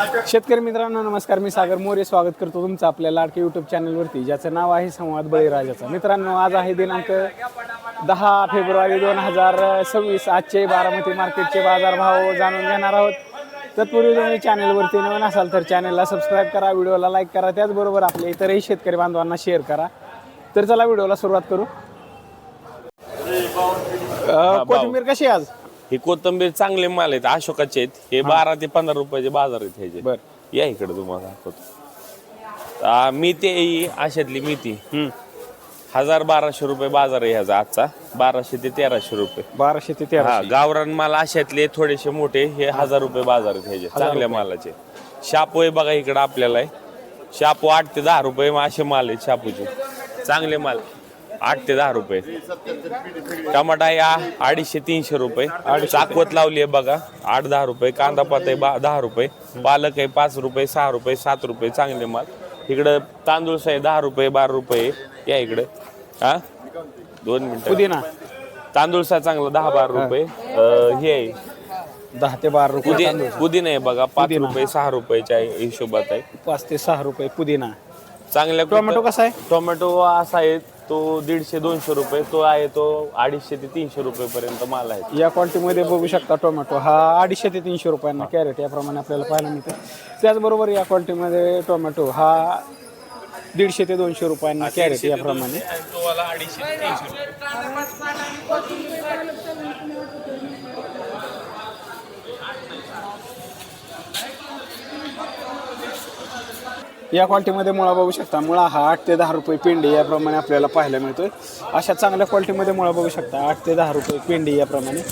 शेतकरी मित्रांनो नमस्कार. मी सागर मोरे. स्वागत करतो तुमचं आपल्या लाडके यूट्यूब चॅनलवरती ज्याचं नाव आहे संवाद बळीराजाचा. मित्रांनो आज आहे दिनांक दहा फेब्रुवारी दोन हजार सव्वीस. आजचे बारामती मार्केटचे बाजारभाव जाणून घेणार आहोत. तत्पूर्वी तुम्ही चॅनलवरती नवीन असाल तर चॅनलला सबस्क्राईब करा व्हिडिओला लाईक करा त्याचबरोबर आपल्या इतरही शेतकरी बांधवांना शेअर करा. तर चला व्हिडिओला सुरुवात करू. कोथिंबीर कशी आहे आज? हे कोथंबीर चांगले माल आहेत अशोकाचे आहेत. हे बारा ते पंधरा रुपयाचे बाजार आहेत ह्याचे. बर. या इकडे तुम्हाला दाखवतो. आ, मेथी आहे ही अशातली मेथी. हजार बाराशे रुपये बाजार आहे ह्याचा आजचा. बाराशे ते तेराशे रुपये. बाराशे ते तेरा हा गावरान माल अशातले थोडेसे मोठे हे हजार रुपये बाजार आहेत ह्याचे. चांगल्या मालाचे. शापू आहे बघा इकडे आपल्याला. आहे शापू आठ ते दहा रुपये असे माल आहेत शापूचे. चांगले माल. आठ ते दहा रुपये. टमाटा आ- अडीचशे तीनशे रुपये. चाकवत लावली आहे बघा. आठ दहा रुपये. कांदा पात आहे बा- दहा रुपये. पालक आहे पाच रुपये सहा रुपये सात रुपये. चांगले माल. इकडं तांदूळ आहे दहा रुपये बारा रुपये. या इकडे. हा? दोन मिनिटं. पुदिना. तांदूळचा चांगला दहा बारा रुपये. हे आहे. दहा ते बारा रुपये. पुदिना आहे बघा. पाच. रुपये सहा रुपयाच्या हिशोबात आहे. पाच ते सहा रुपये पुदिना. चांगल्या टोमॅटो कसा आहे? टोमॅटो असा आहे. तो दीडशे दोनशे रुपये तो आहे तो अडीचशे ते तीनशे रुपये पर्यंत माल आहे. या क्वालिटीमध्ये बघू शकता टोमॅटो. हा अडीचशे ते तीनशे रुपयांना कॅरेट याप्रमाणे आपल्याला पाहायला मिळते. त्याचबरोबर या क्वालिटीमध्ये टोमॅटो हा दीडशे ते दोनशे रुपयांना कॅरेट याप्रमाणे तो वाला अडीचशे ते तीनशे रुपये या क्वालिटीमध्ये मुळा बघू शकता. मुळा हा आठ ते दहा रुपये पिंडी याप्रमाणे आपल्याला पाहायला मिळतोय. अशा चांगल्या क्वालिटीमध्ये मुळा बघू शकता. आठ ते दहा रुपये पिंडी याप्रमाणे.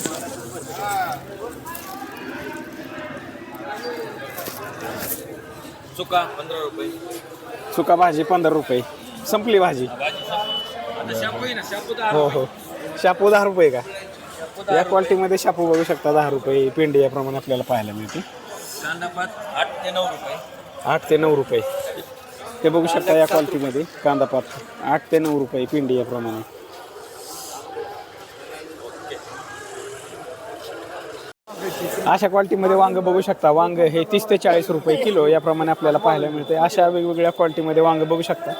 चुका पंधरा रुपये. सुका भाजी पंधरा रुपये. संपली भाजी. हो हो. शापू दहा रुपये का? या क्वालिटीमध्ये शापू बघू शकता दहा रुपये पिंडी याप्रमाणे आपल्याला पाहायला मिळते. कांदा पात आठ ते नऊ रुपये. आठ ते नऊ रुपये. ते बघू शकता या क्वालिटीमध्ये कांदा पात. आठ ते नऊ रुपये पिंडी याप्रमाणे अशा क्वालिटीमध्ये वांग बघू शकता. वांग हे तीस ते चाळीस रुपये किलो याप्रमाणे आपल्याला पाहायला मिळते. अशा वेगवेगळ्या क्वालिटीमध्ये वांग बघू शकता.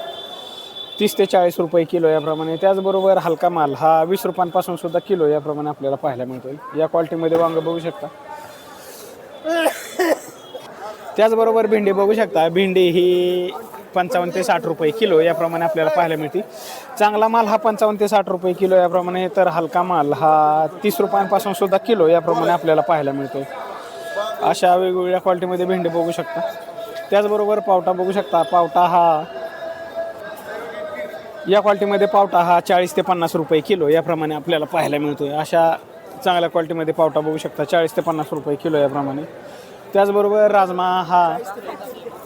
तीस ते चाळीस रुपये किलो याप्रमाणे त्याचबरोबर हलका माल हा वीस रुपयांपासून सुद्धा किलो याप्रमाणे आपल्याला पाहायला मिळतो या क्वालिटीमध्ये वांग बघू शकता. त्याचबरोबर भेंडी बघू शकता. भेंडी ही पंचावन्न ते साठ रुपये किलो याप्रमाणे आपल्याला पाहायला मिळते चांगला माल हा पंचावन्न ते साठ रुपये किलो याप्रमाणे तर हलका माल हा तीस रुपयांपासून सुद्धा किलो याप्रमाणे आपल्याला पाहायला मिळतो अशा वेगवेगळ्या क्वालिटीमध्ये भेंडी बघू शकता. त्याचबरोबर पावटा बघू शकता. पावटा हा या क्वालिटीमध्ये पावटा हा चाळीस ते पन्नास रुपये किलो याप्रमाणे आपल्याला पाहायला मिळतोय. अशा चांगल्या क्वालिटीमध्ये पावटा बघू शकता. चाळीस ते पन्नास रुपये किलो याप्रमाणे. त्याचबरोबर राजमा हा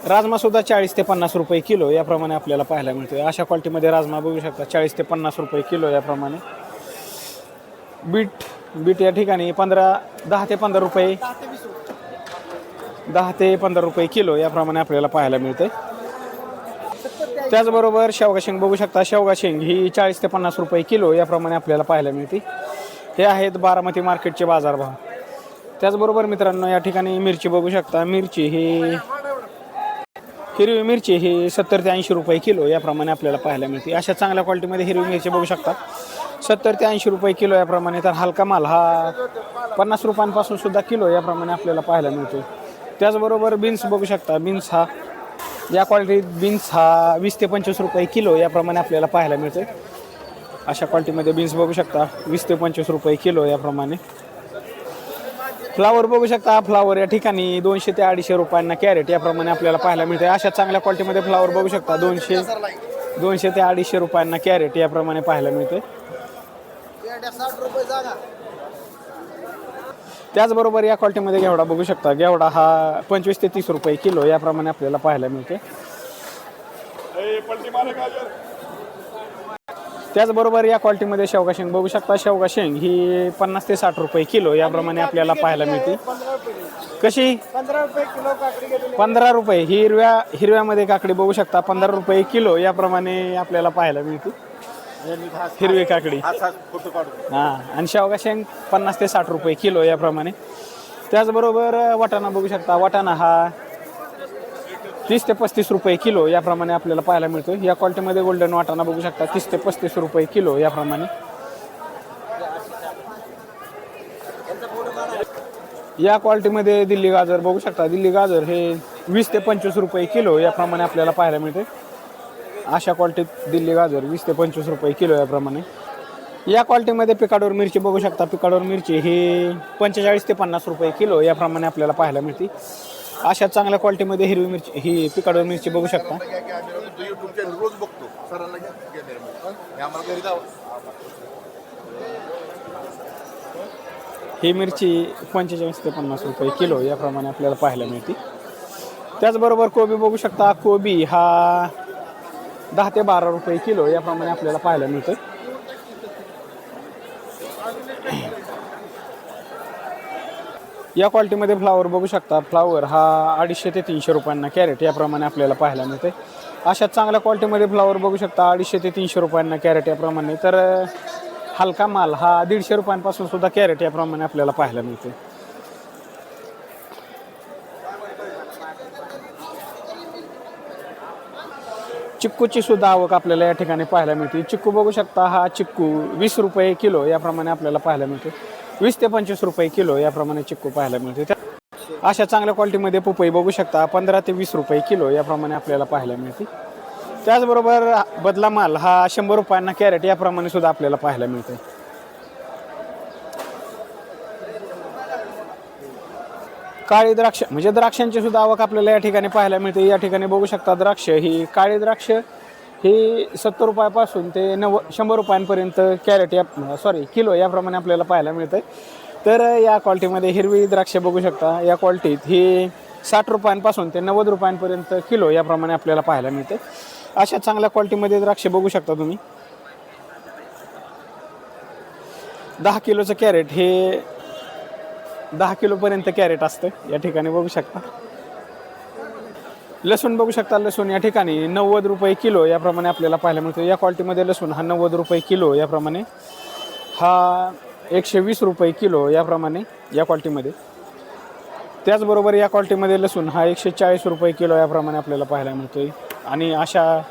राजमासुद्धा चाळीस ते पन्नास रुपये किलो याप्रमाणे आपल्याला पाहायला मिळतोय. अशा क्वालिटीमध्ये राजमा बघू शकता चाळीस ते पन्नास रुपये किलो याप्रमाणे. बीट बीट या ठिकाणी पंधरा दहा ते पंधरा रुपये दहा ते पंधरा रुपये किलो याप्रमाणे आपल्याला पाहायला मिळते त्याचबरोबर शेवगा शेंग बघू शकता. शेवगा शेंग ही चाळीस ते पन्नास रुपये किलो याप्रमाणे आपल्याला पाहायला मिळते. हे आहेत बारामती मार्केटचे बाजारभाव. त्याचबरोबर मित्रांनो या ठिकाणी मिरची बघू शकता. मिरची ही हिरवी मिरची ही सत्तर ते ऐंशी रुपये किलो याप्रमाणे आपल्याला पाहायला मिळते. अशा चांगल्या क्वालिटीमध्ये हिरवी मिरची बघू शकता. सत्तर ते ऐंशी रुपये किलो याप्रमाणे तर हलका माल हा पन्नास रुपयांपासून सुद्धा किलो याप्रमाणे आपल्याला पाहायला मिळतो. त्याचबरोबर बीन्स बघू शकता. बीन्स हा या क्वालिटीत बीन्स हा वीस ते पंचवीस रुपये किलो याप्रमाणे आपल्याला पाहायला मिळते अशा क्वालिटीमध्ये बीन्स बघू शकता. वीस ते पंचवीस रुपये किलो याप्रमाणे. फ्लावर बघू शकता फ्लावर या ठिकाणी दोनशे ते अडीचशे रुपयांना कॅरेट याप्रमाणे आपल्याला पाहायला मिळते अशा चांगल्या क्वालिटीमध्ये फ्लावर बघू शकता दोनशे दोनशे ते अडीचशे रुपयांना कॅरेट याप्रमाणे पाहायला मिळते त्याचबरोबर या क्वालिटीमध्ये घेवडा बघू शकता. घेवडा हा पंचवीस ते तीस रुपये किलो याप्रमाणे आपल्याला पाहायला मिळते त्याचबरोबर या क्वालिटीमध्ये शेवगा शेंग बघू शकता. शेवगा शेंग ही पन्नास ते साठ रुपये किलो याप्रमाणे आपल्याला पाहायला मिळते कशी? पंधरा रुपये ही हिरव्या हिरव्यामध्ये काकडी बघू शकता. पंधरा रुपये किलो याप्रमाणे आपल्याला पाहायला मिळते हिरवी काकडी. हा आणि शेवगा शेंग पन्नास ते साठ रुपये किलो याप्रमाणे. त्याचबरोबर वाटाणा बघू शकता. वाटाणा हा तीस ते पस्तीस रुपये किलो याप्रमाणे आपल्याला पाहायला मिळतो या क्वालिटीमध्ये गोल्डन वाटाणा बघू शकता. तीस ते पस्तीस रुपये किलो याप्रमाणे. या क्वालिटीमध्ये दिल्ली गाजर बघू शकता. दिल्ली गाजर हे वीस ते पंचवीस रुपये किलो याप्रमाणे आपल्याला पाहायला मिळते अशा क्वालिटीत दिल्ली गाजर वीस ते पंचवीस रुपये किलो याप्रमाणे. या क्वालिटीमध्ये पिकाडोर मिरची बघू शकता. पिकाडोर मिरची ही पंचेचाळीस ते पन्नास रुपये किलो याप्रमाणे आपल्याला पाहायला मिळते. अशा चांगल्या क्वालिटीमध्ये हिरवी मिरची ही पिकाडोर मिरची बघू शकता. रोज बघतो सरांना ही मिरची पंचेचाळीस ते पन्नास रुपये किलो याप्रमाणे आपल्याला पाहायला मिळते. त्याचबरोबर कोबी बघू शकता. कोबी हा दहा ते बारा रुपये किलो याप्रमाणे आपल्याला पाहायला मिळतं या क्वालिटीमध्ये फ्लावर बघू शकता. फ्लावर हा अडीचशे ते तीनशे रुपयांना कॅरेट याप्रमाणे आपल्याला पाहायला मिळते अशा चांगल्या क्वालिटीमध्ये फ्लावर बघू शकता अडीचशे ते तीनशे रुपयांना कॅरेट याप्रमाणे. तर हलका माल हा दीडशे रुपयांपासून सुद्धा कॅरेट याप्रमाणे आपल्याला पाहायला मिळते चिक्कूची सुद्धा आवक आपल्याला या ठिकाणी पाहायला मिळते. चिक्कू बघू शकता हा चिक्कू वीस रुपये किलो याप्रमाणे आपल्याला पाहायला मिळते वीस ते पंचवीस रुपये किलो याप्रमाणे चिक्कू पाहायला मिळते. त्या- अशा चांगल्या क्वालिटीमध्ये पपई बघू शकता. पंधरा ते वीस रुपये किलो याप्रमाणे आपल्याला पाहायला मिळते. त्याचबरोबर बदला माल हा शंभर रुपयांना कॅरेट याप्रमाणे सुद्धा आपल्याला पाहायला मिळते. काळी द्राक्ष म्हणजे द्राक्षांची सुद्धा आवक आपल्याला या ठिकाणी पाहायला मिळते. या ठिकाणी बघू शकता द्राक्ष ही काळी द्राक्ष ही सत्तर रुपयापासून ते नव्व शंभर रुपयांपर्यंत कॅरेट या सॉरी किलो याप्रमाणे आपल्याला पाहायला मिळतं तर या क्वालिटीमध्ये हिरवी द्राक्ष बघू शकता. या क्वालिटीत ही साठ रुपयांपासून ते नव्वद रुपयांपर्यंत किलो याप्रमाणे आपल्याला पाहायला मिळते अशा चांगल्या क्वालिटीमध्ये द्राक्ष बघू शकता तुम्ही. दहा किलोचं कॅरेट हे दहा किलोपर्यंत कॅरेट असतं. या ठिकाणी बघू शकता. लसूण बघू शकता लसूण या ठिकाणी नव्वद रुपये किलो याप्रमाणे आपल्याला पाहायला मिळतो या क्वालिटीमध्ये लसूण हा नव्वद रुपये किलो याप्रमाणे हा एकशे वीस रुपये किलो याप्रमाणे या क्वालिटीमध्ये त्याचबरोबर या क्वालिटीमध्ये लसूण हा एकशे चाळीस रुपये किलो याप्रमाणे आपल्याला पाहायला मिळतो आहे आणि अशा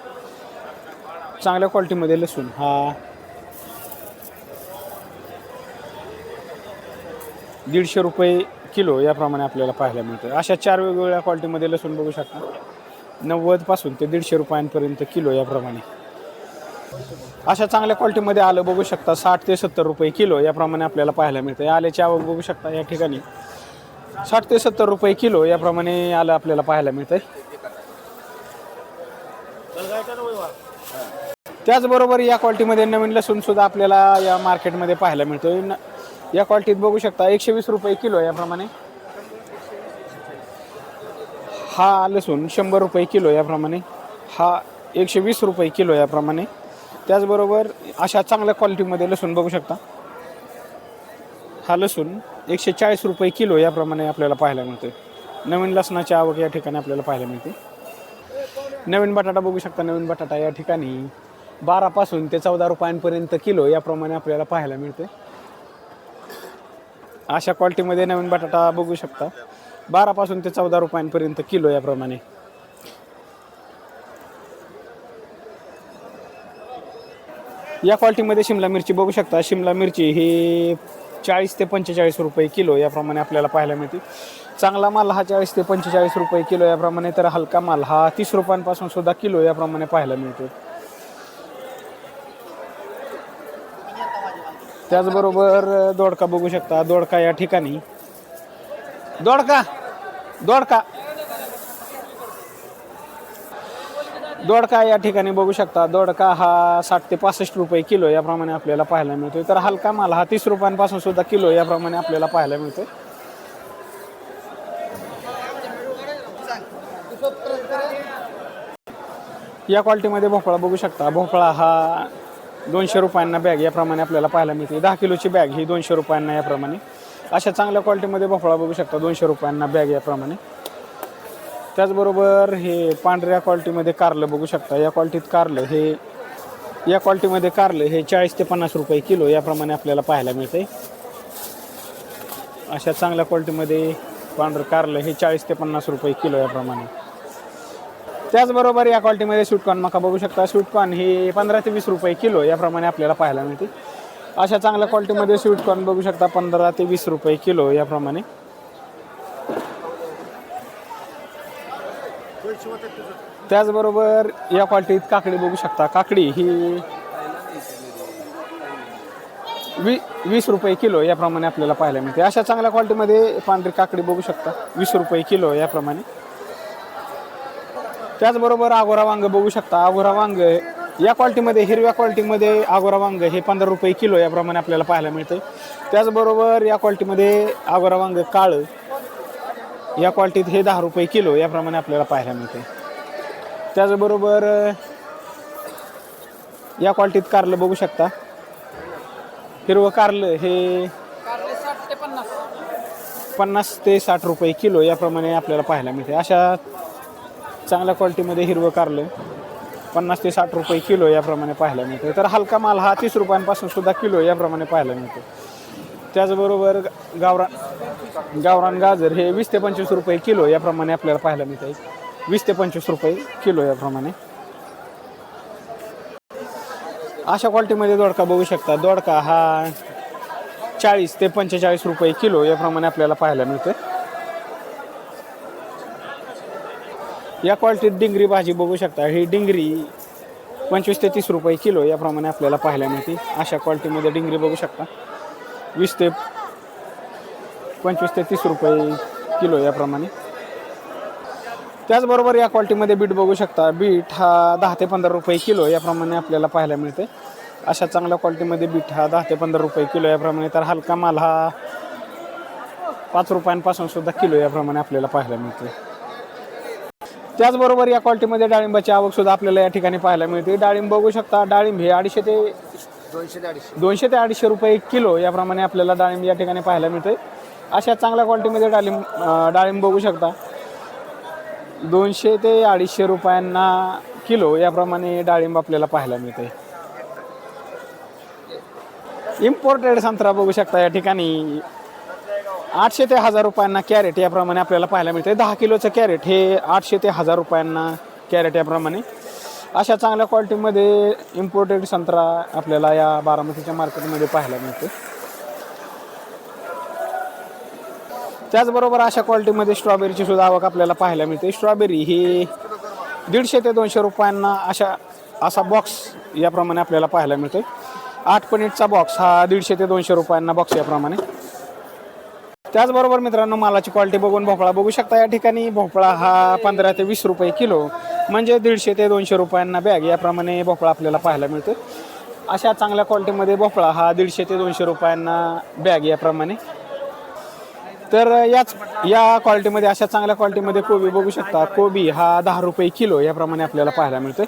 चांगल्या क्वालिटीमध्ये लसूण हा दीडशे रुपये किलो याप्रमाणे आपल्याला पाहायला मिळतं अशा चार वेगवेगळ्या क्वालिटीमध्ये लसूण बघू शकता. नव्वदपासून ते दीडशे रुपयांपर्यंत किलो याप्रमाणे. अशा चांगल्या क्वालिटीमध्ये आलं बघू शकता साठ ते सत्तर रुपये किलो याप्रमाणे आपल्याला पाहायला मिळतं आल्याची आवक बघू शकता या ठिकाणी. साठ ते सत्तर रुपये किलो याप्रमाणे आलं आपल्याला पाहायला मिळतंय. त्याचबरोबर या क्वालिटीमध्ये नवीन लसूण सुद्धा आपल्याला या मार्केटमध्ये पाहायला मिळतोय. न- या क्वालिटीत बघू शकता. एकशे वीस रुपये किलो याप्रमाणे. हा लसूण शंभर रुपये किलो याप्रमाणे. हा एकशे वीस रुपये किलो याप्रमाणे. त्याचबरोबर अशा चांगल्या क्वालिटीमध्ये लसूण बघू शकता. हा लसूण एकशे चाळीस रुपये किलो याप्रमाणे आपल्याला पाहायला मिळतोय. नवीन लसणाची आवक या ठिकाणी आपल्याला पाहायला मिळते. नवीन बटाटा बघू शकता. नवीन बटाटा या ठिकाणी बारापासून ते चौदा रुपयांपर्यंत किलो याप्रमाणे आपल्याला पाहायला मिळते अशा क्वालिटीमध्ये नवीन बटाटा बघू शकता. बारापासून ते चौदा रुपयांपर्यंत किलो याप्रमाणे. या क्वालिटीमध्ये शिमला मिरची बघू शकता. शिमला मिरची ही चाळीस ते पंचेचाळीस रुपये किलो याप्रमाणे आपल्याला पाहायला मिळते. चांगला माल हा चाळीस ते पंचेचाळीस रुपये किलो याप्रमाणे तर हलका माल हा तीस रुपयांपासून सुद्धा किलो याप्रमाणे पाहायला मिळतो. त्याचबरोबर दोडका बघू शकता. दोडका या ठिकाणी. दोडका! दोडका! दोडका या ठिकाणी बघू शकता. दोडका हा साठ ते पासष्ट रुपये किलो याप्रमाणे आपल्याला पाहायला मिळतोय. तर हलका माल हा तीस रुपयांपासून सुद्धा किलो याप्रमाणे आपल्याला पाहायला मिळतोय. या क्वालिटीमध्ये भोपळा बघू शकता. भोपळा हा दोनशे रुपयांना बॅग याप्रमाणे आपल्याला पाहायला मिळते. दहा किलोची बॅग ही दोनशे रुपयांना याप्रमाणे. अशा चांगल्या क्वालिटीमध्ये भोपळा बघू शकता दोनशे रुपयांना बॅग याप्रमाणे. त्याचबरोबर हे पांढऱ्या क्वालिटीमध्ये कारलं बघू शकता. या क्वालिटीत कारलं हे या क्वालिटीमध्ये कारलं हे चाळीस ते पन्नास रुपये किलो याप्रमाणे आपल्याला पाहायला मिळते. अशा चांगल्या क्वालिटीमध्ये पांढरं कारलं हे चाळीस ते पन्नास रुपये किलो याप्रमाणे. त्याचबरोबर या क्वालिटीमध्ये स्वीटकॉर्न मका बघू शकता. स्वीटकॉर्न ही पंधरा ते वीस रुपये किलो याप्रमाणे आपल्याला पाहायला मिळते. अशा चांगल्या क्वालिटीमध्ये स्वीटकॉर्न बघू शकता पंधरा ते वीस रुपये किलो याप्रमाणे. त्याचबरोबर या क्वालिटीत काकडी बघू शकता. काकडी ही वी वीस रुपये किलो याप्रमाणे आपल्याला पाहायला मिळते. अशा चांगल्या क्वालिटीमध्ये पांढरी काकडी बघू शकता. वीस रुपये किलो याप्रमाणे. त्याचबरोबर आगोरा वांग बघू शकता. आगोरा वांग या क्वालिटीमध्ये हिरव्या क्वालिटीमध्ये आगोरा वांग हे पंधरा रुपये किलो याप्रमाणे आपल्याला पाहायला मिळतं त्याचबरोबर या क्वालिटीमध्ये आगोरा वांग काळं या क्वालिटीत हे दहा रुपये किलो याप्रमाणे आपल्याला पाहायला मिळते त्याचबरोबर या क्वालिटीत कारलं बघू शकता. हिरवं कारलं हे पन्नास ते साठ रुपये किलो याप्रमाणे आपल्याला पाहायला मिळते अशा चांगल्या क्वालिटीमध्ये हिरवं कारलं पन्नास ते साठ रुपये किलो याप्रमाणे पाहायला मिळतं तर हलका माल हा तीस रुपयांपासून सुद्धा किलो याप्रमाणे पाहायला मिळतो त्याचबरोबर गावरान गावरान गाजर हे वीस ते पंचवीस रुपये किलो याप्रमाणे आपल्याला पाहायला मिळते वीस ते पंचवीस रुपये किलो याप्रमाणे. अशा क्वालिटीमध्ये दोडका बघू शकता. दोडका हा चाळीस ते पंचेचाळीस रुपये किलो याप्रमाणे आपल्याला पाहायला मिळते या क्वालिटीत डिंगरी भाजी बघू शकता. ही डिंगरी पंचवीस ते तीस रुपये किलो याप्रमाणे आपल्याला पाहायला मिळते. अशा क्वालिटीमध्ये डिंगरी बघू शकता. वीस ते पंचवीस ते तीस रुपये किलो याप्रमाणे. त्याचबरोबर या क्वालिटीमध्ये बीट बघू शकता. बीट हा दहा ते पंधरा रुपये किलो याप्रमाणे आपल्याला पाहायला मिळते. अशा चांगल्या क्वालिटीमध्ये बीट हा दहा ते पंधरा रुपये किलो याप्रमाणे तर हलका माल हा पाच रुपयांपासून सुद्धा किलो याप्रमाणे आपल्याला पाहायला मिळते. त्याचबरोबर या क्वालिटीमध्ये डाळिंबाची आवक सुद्धा आपल्याला या ठिकाणी पाहायला मिळते. डाळिंब बघू शकता डाळिंब हे अडीचशे ते दोनशे ते अडीचशे. दोनशे ते अडीचशे रुपये किलो याप्रमाणे आपल्याला डाळिंब या ठिकाणी पाहायला मिळते. अशा चांगल्या क्वालिटीमध्ये डाळिंब डाळिंब बघू शकता. दोनशे ते अडीचशे रुपयांना किलो याप्रमाणे डाळिंब आपल्याला पाहायला मिळते. इम्पोर्टेड संत्रा बघू शकता या ठिकाणी. आठशे ते हजार रुपयांना कॅरेट याप्रमाणे आपल्याला पाहायला मिळते दहा किलोचं कॅरेट हे आठशे ते हजार रुपयांना कॅरेट याप्रमाणे. अशा चांगल्या क्वालिटीमध्ये इम्पोर्टेड संत्रा आपल्याला या बारामतीच्या मार्केटमध्ये पाहायला मिळते त्याचबरोबर अशा क्वालिटीमध्ये स्ट्रॉबेरीची सुद्धा आवक आपल्याला पाहायला मिळते. स्ट्रॉबेरी ही दीडशे ते दोनशे रुपयांना अशा असा बॉक्स याप्रमाणे आपल्याला पाहायला मिळते आठ पनीटचा बॉक्स हा दीडशे ते दोनशे रुपयांना बॉक्स याप्रमाणे. त्याचबरोबर मित्रांनो मालाची क्वालिटी बघून भोपळा बघू शकता. या ठिकाणी भोपळा हा पंधरा ते वीस रुपये किलो म्हणजे दीडशे ते दोनशे रुपयांना बॅग याप्रमाणे भोपळा आपल्याला पाहायला मिळतो अशा चांगल्या क्वालिटीमध्ये भोपळा हा दीडशे ते दोनशे रुपयांना बॅग याप्रमाणे. तर याच या क्वालिटीमध्ये अशा चांगल्या क्वालिटीमध्ये कोबी बघू शकता. कोबी हा दहा रुपये किलो याप्रमाणे आपल्याला पाहायला मिळतोय.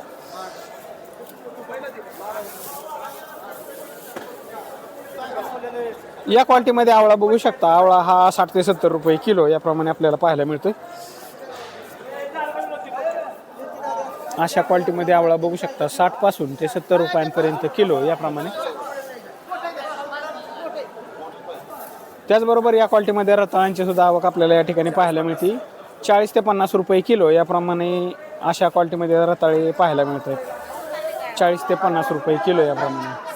या क्वालिटीमध्ये आवळा बघू शकता. आवळा हा साठ ते सत्तर रुपये किलो याप्रमाणे आपल्याला पाहायला मिळतो अशा क्वालिटीमध्ये आवळा बघू शकता. साठपासून ते सत्तर रुपयांपर्यंत किलो याप्रमाणे. त्याचबरोबर या क्वालिटीमध्ये रताळांची सुद्धा आवक आपल्याला या ठिकाणी पाहायला मिळते. चाळीस ते पन्नास रुपये किलो याप्रमाणे अशा क्वालिटीमध्ये रताळे पाहायला मिळतात. चाळीस ते पन्नास रुपये किलो याप्रमाणे.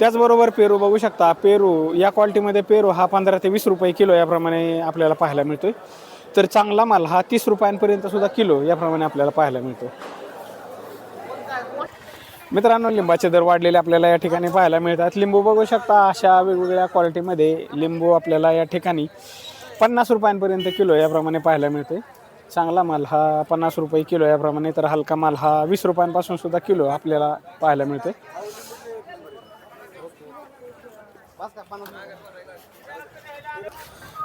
त्याचबरोबर पेरू बघू शकता. पेरू या क्वालिटीमध्ये पेरू हा पंधरा ते वीस रुपये किलो याप्रमाणे आपल्याला पाहायला मिळतो तर चांगला माल हा तीस रुपयांपर्यंत सुद्धा किलो याप्रमाणे आपल्याला पाहायला मिळतो मित्रांनो लिंबाचे दर वाढलेले आपल्याला या ठिकाणी पाहायला मिळतात. लिंबू बघू शकता अशा वेगवेगळ्या क्वालिटीमध्ये लिंबू आपल्याला या ठिकाणी पन्नास रुपयांपर्यंत किलो याप्रमाणे पाहायला मिळते चांगला माल हा पन्नास रुपये किलो याप्रमाणे तर हलका माल हा वीस रुपयांपासून सुद्धा किलो आपल्याला पाहायला मिळते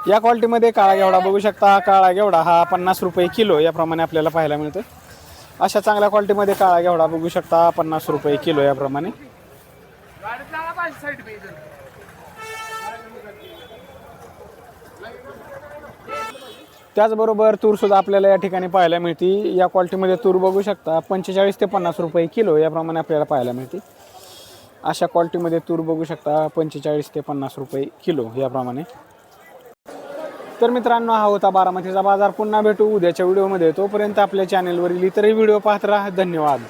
या क्वालिटीमध्ये काळा घेवडा बघू शकता. काळा घेवडा हा पन्नास रुपये किलो याप्रमाणे आपल्याला पाहायला मिळते अशा चांगल्या क्वालिटीमध्ये काळा घेवडा बघू शकता. पन्नास रुपये किलो याप्रमाणे. त्याचबरोबर तूर सुद्धा आपल्याला या ठिकाणी पाहायला मिळते. या क्वालिटीमध्ये तूर बघू शकता. पंचेचाळीस ते पन्नास रुपये किलो याप्रमाणे आपल्याला पाहायला मिळते. अशा क्वालिटीमध्ये तूर बघू शकता पंचेचाळीस ते पन्नास रुपये किलो याप्रमाणे. तर मित्रांनो हा होता बारामतीचा बाजार. पुन्हा भेटू उद्याच्या व्हिडिओमध्ये. तोपर्यंत आपल्या चॅनेलवरील इतरही व्हिडिओ पाहत राहा. धन्यवाद.